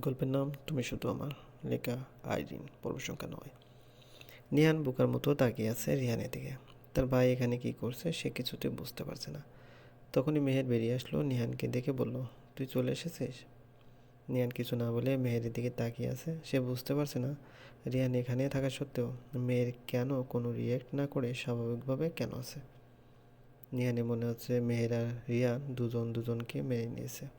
গল্পের নাম তুমি শুধু আমার লেখা আইরিন পর্ব সংখ্যা নয়। নিহান বোকার মতো তাকিয়ে আছে রিহানের দিকে। তার ভাই এখানে কি করছে সে কিছুতেই বুঝতে পারছে না। তখনই মেহের বেরিয়ে আসলো। নিহানকে দেখে বলল, তুই চলে এসেছিস? নিহান কিছু না বলে মেহেরের দিকে তাকিয়ে আছে। সে বুঝতে পারছে না রিহান এখানে থাকা সত্ত্বেও মেয়ের কেন কোনো রিয়েক্ট না করে স্বাভাবিকভাবে কেন আছে। নিহানে মনে হচ্ছে মেহের আর রিয়ান দুজন দুজনকে মেনে নিয়েছে।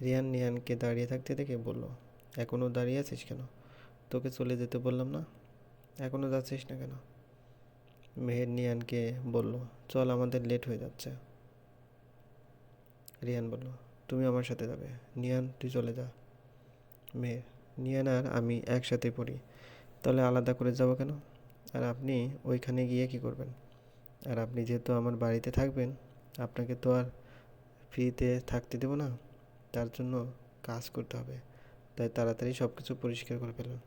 রিয়ান নিহানকে দাঁড়িয়ে থাকতে দেখে বলল এখনও দাঁড়িয়ে আছিস কেন? তোকে চলে যেতে বললাম না? এখনও যাচ্ছিস না কেন? মেহের নিয়ানকে বলল, চল, আমাদের লেট হয়ে যাচ্ছে। রিয়ান বলল, তুমি আমার সাথে যাবে। নিয়ান, তুই চলে যা। মেহের, নিয়ান আর আমি একসাথে পড়ি। তাহলে আলাদা করে যাব কেন? আর আপনি ওইখানে গিয়ে কি করবেন? আর আপনি যেহেতু আমার বাড়িতে থাকবেন, আপনাকে তো আর ফ্রিতে থাকতে দেবো না? তার জন্য কাজ করতে হবে। তাই তাড়াতাড়ি সব কিছু পরিষ্কার করে ফেলুন।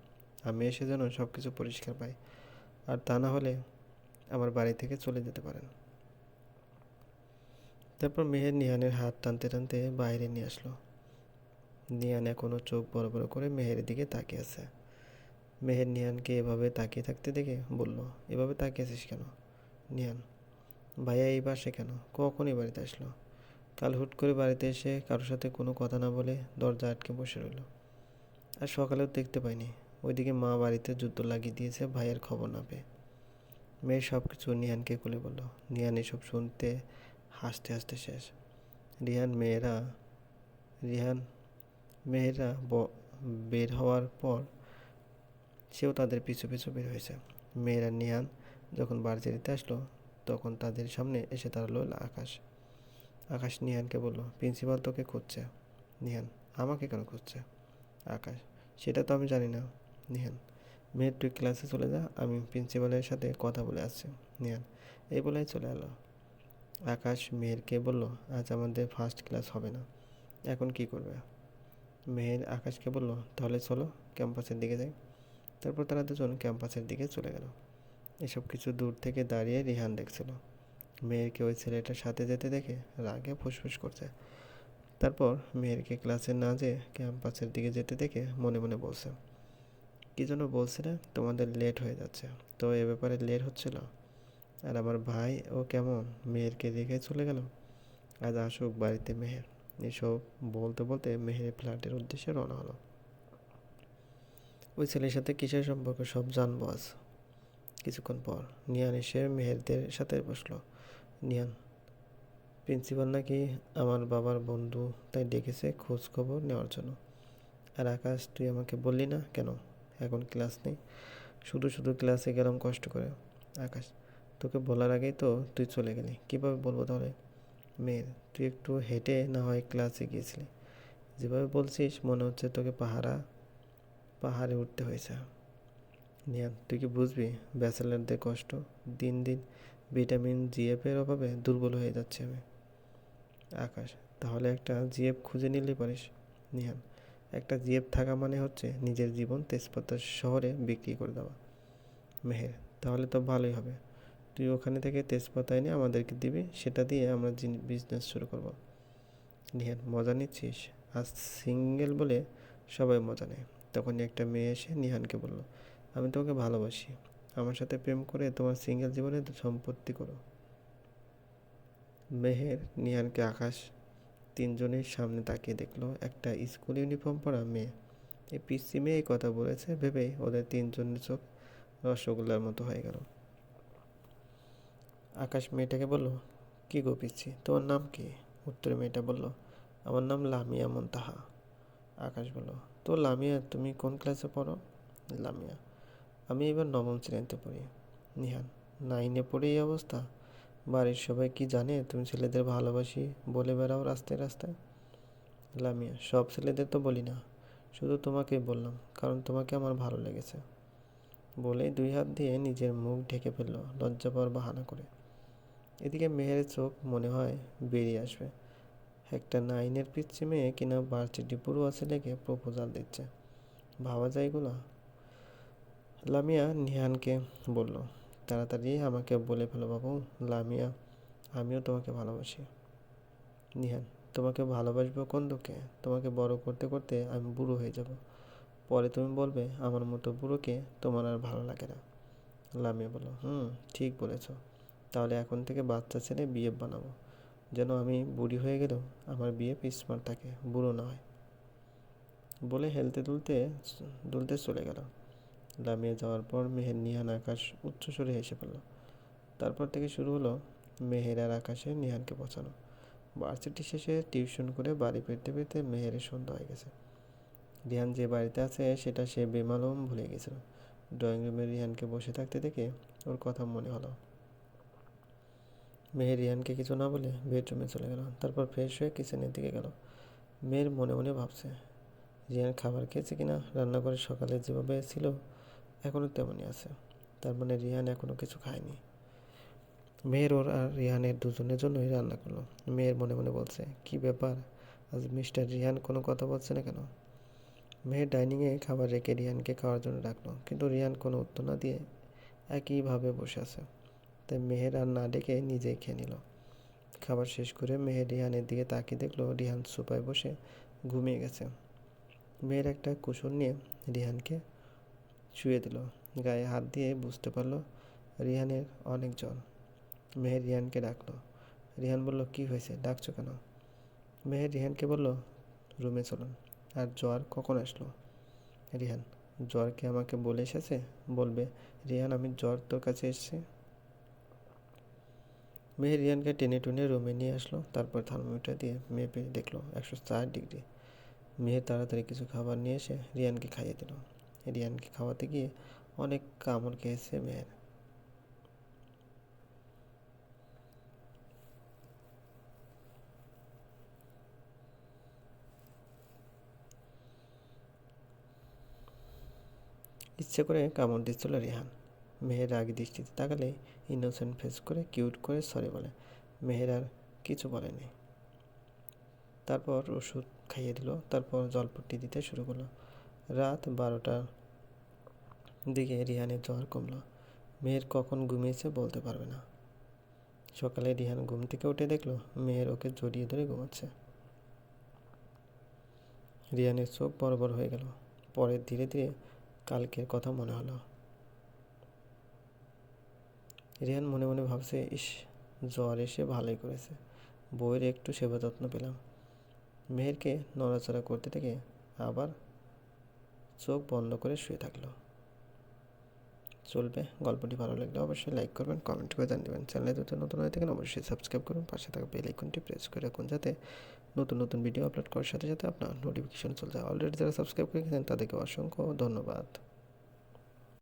আমি এসে যেন সব কিছু পরিষ্কার পাই। আর তা না হলে আমার বাড়ি থেকে চলে যেতে পারেন। তারপর মেহের নিহানের হাত টানতে টানতে বাইরে নিয়ে আসলো। নিহান এখনও চোখ বড় বড় করে মেহের দিকে তাকিয়ে আছে। মেহের নিহানকে এভাবে তাকিয়ে থাকতে দেখে বলল, এভাবে তাকিয়ে আছিস কেন? নিহান, ভাইয়া এই বাসে কেন? কখন এই বাড়িতে আসলো? কাল হুট করে বাড়িতে এসে কারোর সাথে কোনো কথা না বলে দরজা আটকে বসে রইল। আর সকালেও দেখতে পাইনি। ওইদিকে মা বাড়িতে যুদ্ধ লাগিয়ে দিয়েছে, ভাইয়ের খবর না পেয়ে। মেয়ের সব কিছু নিহানকে খুলে বলল। নিহান এসব শুনতে হাসতে হাসতে শেষ। রিহান মেয়েরা রিহান মেয়েরা বের হওয়ার পর সেও তাদের পিছু পিছু বের হয়েছে। মেয়েরা নিহান যখন বাড়িতে আসলো, তখন তাদের সামনে এসে দাঁড়াল আকাশ। আকাশ নিহানকে বলল, প্রিন্সিপাল তোকে খুঁজছে। নিহান, আমাকে কেন খুঁজছে? আকাশ, সেটা তো আমি জানি না। নিহান, মেয়ের তুই ক্লাসে চলে যা, আমি প্রিন্সিপালের সাথে কথা বলে আসছি। নিহান, এই বলেই চলে এলো। আকাশ মেহেরকে বলল, আজ আমাদের ফার্স্ট ক্লাস হবে না। এখন কি করবে? মেহের আকাশকে বলল, তাহলে চলো ক্যাম্পাসের দিকে যাই। তারপর তারা দুজন ক্যাম্পাসের দিকে চলে গেল। এসব কিছু দূর থেকে দাঁড়িয়ে রিহান দেখছিল। মেয়েরকে ওই ছেলেটার সাথে যেতে দেখে? রাগে ফুসফুস করছে। তারপর মেয়েরকে ক্লাসে না যেয়ে ক্যাম্পাসের দিকে যেতে দেখে মনে মনে বলছে, কী জন্য বলছিলে তোমাদের লেট হয়ে যাচ্ছে। তো এ ব্যাপারে লেট হচ্ছিল। আর আমার ভাই, ও কেমন? মেয়েরকে রেখে চলে গেল। আজ আসুক বাড়িতে মেহের। এসব বলতে বলতে মেহের ফ্ল্যাটের উদ্দেশ্যে রওনা হলো। ওই ছেলের সাথে কিসের সম্পর্ক সব জানব আজ। কিছুক্ষণ পর নিয়ান এসে মেহেরদের সাথে বসল। নিয়ান। প্রিন্সিপাল নাকি আমার বাবার বন্ধু, তাই ডেকেছে খোঁজ খবর নেওয়ার জন্য। আর আকাশ, তুই আমাকে বললি না কেন? এখন ক্লাস নেই। শুধু শুধু ক্লাসে গেলাম কষ্ট করে। আকাশ, তোকে বলার আগেই তো তুই চলে গেলি। কীভাবে বলব তাহলে? মেয়ের, তুই একটু হেঁটে না হয় ক্লাসে গিয়েছিলি। যেভাবে বলছিস, মনে হচ্ছে তোকে পাহারা, পাহাড়ে উঠতে হয়েছে। নিয়ান, তুই কি বুঝবি? ব্যাচেলারদের কষ্ট, দিন দিন ভিটামিন জিএফের অভাবে দুর্বল হয়ে যাচ্ছে আমি। আকাশ, তাহলে একটা জিএফ খুঁজে নিলে পারিস, নিহান। একটা জিএফ থাকা মানে হচ্ছে নিজের জীবন তেজপাতা শহরে বিক্রি করে দেওয়া। মেহের, তাহলে তো ভালোই হবে। তুই ওখানে থেকে তেজপাতা এনে আমাদেরকে দিবি, সেটা দিয়ে আমরা বিজনেস শুরু করব। নিহান, মজা নিচ্ছিস? আজ সিঙ্গেল বলে সবাই মজা নেয়। তখনই একটা মেয়ে এসে নিহানকে বলল, আমি তোকে ভালোবাসি। আমার সাথে প্রেম করে তোমার সিঙ্গেল জীবনে সম্পত্তি করো। মেহের নিহানকে আকাশ তিনজনের সামনে তাকিয়ে দেখল, একটা স্কুল ইউনিফর্ম পরা মেয়ে। এই পিসি মেয়ে কথা বলেছে, ভেবেই ওদের তিনজনের চোখ রসগোল্লার মতো হয়ে গেল। আকাশ মেয়েটাকে বলল, কি গো পিসি, তোমার নাম কি? উত্তরে মেয়েটা বলল, আমার নাম লামিয়া মন্তাহা। আকাশ বলল, তো লামিয়া, তুমি কোন ক্লাসে পড়ো? লামিয়া। আমি এবার নবম শ্রেণীতে পড়ি। নিহান নাইনে পড়ে এই অবস্থা? বাড়ির সবাই কি জানে? তুমি ছেলেদের ভালোবাসি বলে বেড়াও রাস্তায় রাস্তায়? লামিয়া সব ছেলেদের তো বলি না। শুধু তোমাকেই বললাম, কারণ তোমাকে আমার ভালো লেগেছে। বলেই দুই হাত দিয়ে নিজের মুখ ঢেকে ফেলল, লজ্জা পাওয়ার বাহানা করে। এদিকে মেহের চোখ, মনে হয়, বেরিয়ে আসবে। একটা নাইনের পিচ্ছি মেয়ে কিনা ভার্সিটি পড়ুয়া ছেলেকে প্রপোজাল দিচ্ছে। ভাবা যায় এগুলো? লামিয়া নিহানকে বলল, তাড়াতাড়ি আমাকে বলে ফেলো বাবু। লামিয়া, আমিও তোমাকে ভালোবাসি। নিহান, তোমাকে ভালোবাসবো কোন দুঃখে? তোমাকে বড় করতে করতে আমি বুড়ো হয়ে যাব। পরে তুমি বলবে, আমার মতো বুড়োকে তোমার আর ভালো লাগে না। লামিয়া বলল, হুম, ঠিক বলেছ। তাহলে এখন থেকে বাচ্চা ছেলে বিয়ে বানাবো। যেন আমি বুড়ি হয়ে গেলেও আমার বিয়ে পিসমার থাকে, বুড়ো না হয়। বলে হেলতে দুলতে দুলতে চলে গেল। লামিয়ে যাওয়ার পর মেহের নিহান আকাশ উচ্চস্বরে হেসে পড়ল। তারপর থেকে শুরু হলো মেহের আর আকাশে নিহানকে পৌঁছানো ভার্সিটি শেষে টিউশন করে বাড়ি ফিরতে ফিরতে মেহেরের সন্ধ্যা হয়ে গেছে। রিহান যে বাড়িতে আছে সেটা সে বেমালুম ভুলে গেছিল। ড্রয়িং রুমে রিহানকে বসে থাকতে দেখে ওর কথা মনে হলো। মেহের রিহানকে কিছু না বলে বেডরুমে চলে গেল, তারপর ফ্রেশ হয়ে কিচেনের দিকে গেল। মেয়ের মনে মনে ভাবছে, রিহান খাবার খেয়েছে কিনা? রান্নাঘরে সকালে যেভাবে ছিল এখনও তেমনই আছে। তার মানে রিহান এখনও কিছু খায়নি। মেয়ের ওর আর রিহানের দুজনের জন্যই রান্না করল। মেয়ের মনে মনে বলছে, কি ব্যাপার? আজ মিস্টার রিহান কোনো কথা বলছে না কেন? মেয়ের ডাইনিংয়ে খাবার রেখে রিহানকে খাওয়ার জন্য ডাকলো, কিন্তু রিহান কোনো উত্তর না দিয়ে একইভাবে বসে আছে। তাই মেহের আর না ডেকে নিজেই খেয়ে নিল। খাবার শেষ করে মেহের রিহানের দিকে তাকিয়ে দেখল রিহান সোফায় বসে ঘুমিয়ে গেছে। মেয়ের একটা কুশন নিয়ে রিহানকে শুয়ে দিল। গায়ে হাত দিয়ে বুঝতে পারল রিহানের অনেক জ্বর মেহের রিহানকে ডাকলো। রিহান বলল, কি হয়েছে? ডাকছো কেন? মেহের রিহানকে বলল, রুমে চলুন। আর জ্বর কখন আসলো? রিহান, জ্বর কি আমাকে বলে এসেছে? বলবে, রিহান, আমি জ্বর তোর কাছে এসেছি। মেয়ে রিয়ানকে টেনে টুনে রুমে নিয়ে আসলো। তারপর থার্মোমিটার দিয়ে মেপে দেখল, একশো চার ডিগ্রি। মেয়ে তাড়াতাড়ি কিছু খাবার নিয়ে এসে রিয়ানকে খাইয়ে দিল। রিয়ানকে খাওয়াতে গিয়ে অনেক কামড় খেয়েছে মেয়ের ইচ্ছে করে কামড় দিচ্ছিল রিহান। মেহের রাগি দৃষ্টিতে তাকালে ইনোসেন্ট ফেস করে কিউট করে সরি বলে। মেহের আর কিছু বলেনি। তারপর ওষুধ খাইয়ে দিল, তারপর জলপট্টি দিতে শুরু করল। রাত বারোটার দিকে রিহানের জ্বর কমলো। মেয়ের কখন ঘুমিয়েছে বলতে পারবে না। সকালে রিহান ঘুম থেকে উঠে দেখল মেয়ের ওকে জড়িয়ে ধরে ঘুমাচ্ছে। রিহানের চোখ বড় বড় হয়ে গেল। পরে ধীরে ধীরে কালকের কথা মনে হলো। রিহান মনে মনে ভাবছে, ইস, জ্বর এসে ভালোই করেছে। বইয়ের একটু সেবা যত্ন পেলাম। মেহেরকে নড়াচড়া করতে থেকে আবার চোখ বন্ধ করে শুয়ে থাকল। চলবে, গল্পটি ভালো লাগলে অবশ্যই লাইক করবেন কমেন্ট করে জানিয়ে চ্যানেলে দুটো নতুন হয়ে থাকেন, অবশ্যই সাবস্ক্রাইব করুন। পাশে থাকা বেল আইকনটি প্রেস করে রাখুন যাতে নতুন নতুন ভিডিও আপলোড করার সাথে সাথে আপনার নোটিফিকেশন চলে যায়। অলরেডি যারা সাবস্ক্রাইব করে গেছেন তাদেরকে অসংখ্য ধন্যবাদ।